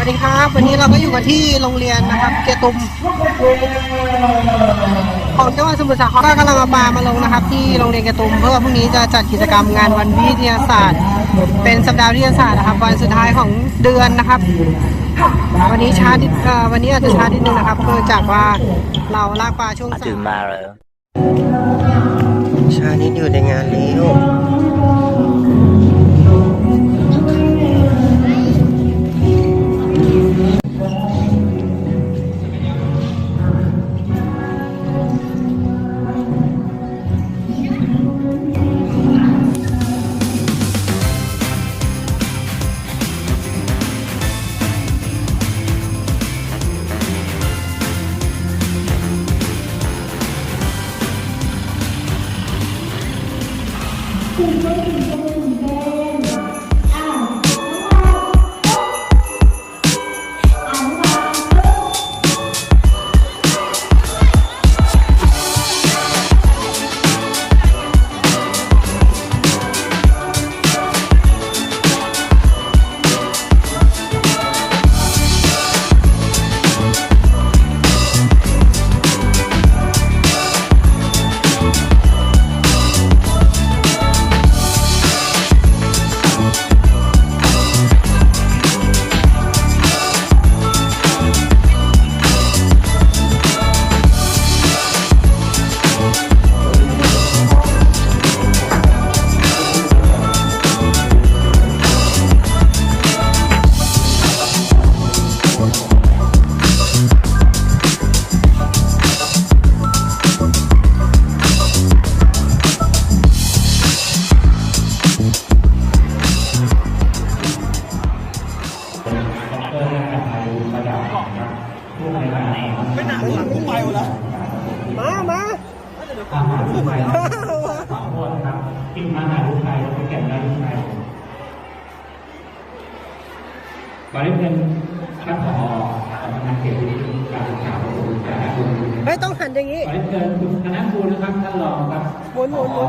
วัสดีครับ วันนี้เราก็อยู่กันที่โรงเรียนนะครับ เกียรตุมของจังหวัดสมุทรสาครก็กำลังเอาปลามาลงนะครับ ที่โรงเรียนเกียรตุมเพื่อพรุ่งนี้จะจัดกิจกรรมงานวันวิทยาศาสตร์ เป็นสัปดาห์วิทยาศาสตร์นะครับ วันสุดท้ายของเดือนนะครับ วันนี้ช้านิดเอ่อวันนี้อาจจะช้านิดนึงนะครับเนื่องจากว่าเราลากปลาช่วงสาย tomorrow. ชานิดอยู่ในงานเลี้ยว ล้วมามาอาหารลูกไก่สองคนครับกินอาหารลูกไก่แล้วไปแก่งได้ลูกไก่บริเวณท่านผอสำนักงานเขตพื้นที่การศึกษาประถมศึกษาคุณไม่ต้องหันอย่างนี้บริเวณคุณคณะครูนะครับท่านรองครับหมุนหมุนหมุน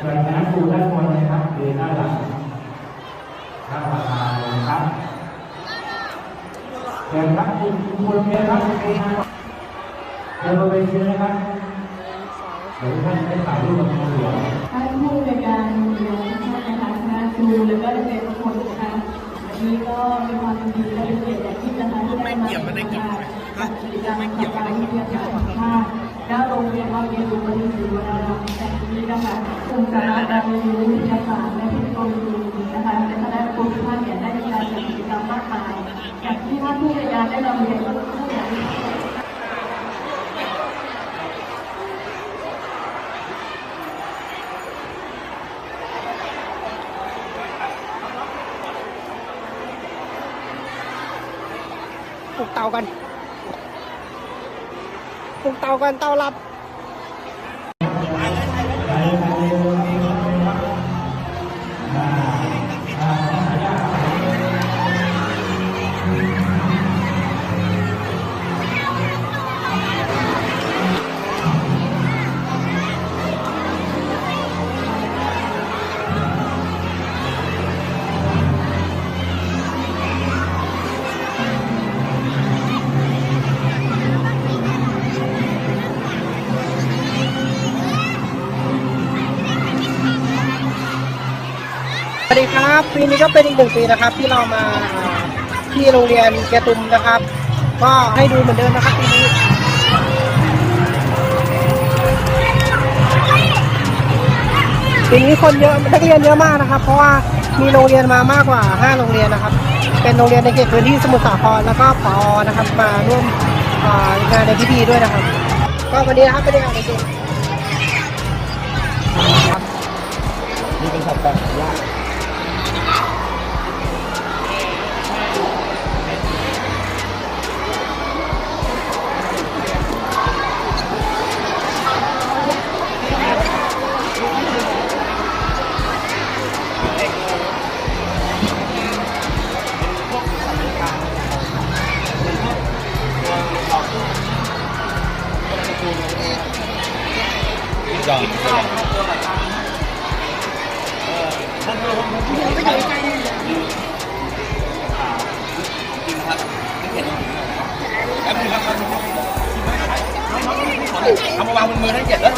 โดยคณะครูด้านบนนะครับคือด้านหลังท่านประธานครับเชิญครับคุณคุณเมียครับ เดินมาเป็นเชิญนะครับเดี๋ยวท่านได้ถ่ายรูปกับคุณหลวงท่านผู้ในการโรงเรียนท่านนะคะคณะครูและก็เรียนทุกคนนะคะวันนี้ก็มีความยินดีและเป็นเกียรติอย่างยิ่งนะคะที่ได้มาปร่วมงานกิจกรรมกับการวิทยาศาสตร์แห่งชาติณโรงเรียนวัดเรียซูวรินทร์ศรีวรารามแห่งนี้นะคะกลุ่มสาระการเรียนรู้วิทยาศาสตร์และเทคโนโลยีนะคะและคณะครูทุกท่านเนี่ยได้มีการจัดกิจกรรมมากมายอย่างที่ท่านผู้ในการได้นำเรียนก็คือผู้อย่าง ปลุกเตากัน ปลุกเตากันเตาหลับ สวัสดีครับปีนี้ก็เป็นอีกหนึ่งปีนะครับที่เรามาที่โรงเรียนแกตุมนะครับ ก็ให้ดูเหมือนเดิมนะครับปีนี้ปีนี้คนเยอะนักเรียนเยอะมากนะครับ เพราะว่ามีโรงเรียนมามากกว่า 5 โรงเรียนนะครับ เป็นโรงเรียนในเขตพื้นที่สมุทรสาครแล้วก็พอนะครับมาร่วมงานในพิธีด้วยนะครับ ก็วันนี้นะครับเป็นงานในเกมนี่เป็นสัตว์แบบยาก จองเอามาวางบนมือทั้งเจ็ดแล้ว